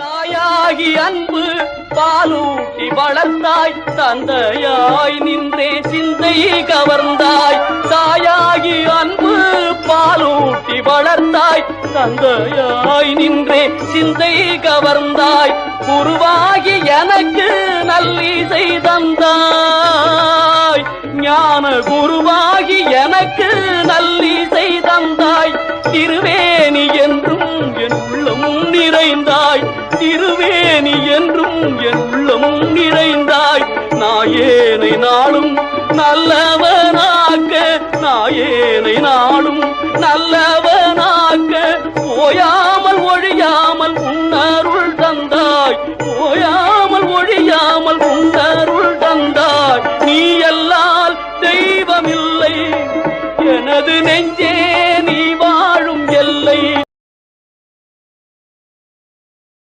தாயாகி அன்பு பாலூட்டி வளர்த்தாய் தந்தையாய் நின்றே சிந்தை கவர்ந்தாய். தாயாகி அன்பு பாலூட்டி வளர்த்தாய் தந்தையாய் நின்றே சிந்தை கவர்ந்தாய். குருவாகி எனக்கு நல்லிசை தந்தாய். ஞான குருவாகி எனக்கு திருவேணி என்றும் என் உள்ளம் நிறைந்தாய். நாயேனை நாளும் நல்லவனாக்க நாயேனை நாளும் நல்லவனாக்க. ஓயாமல் ஒழியாமல் உன்னருள் தந்தாய். ஓயாமல் ஒழியாமல் உன்னருள் தந்தாய். நீ எல்லால் தெய்வமில்லை. எனது நெஞ்சே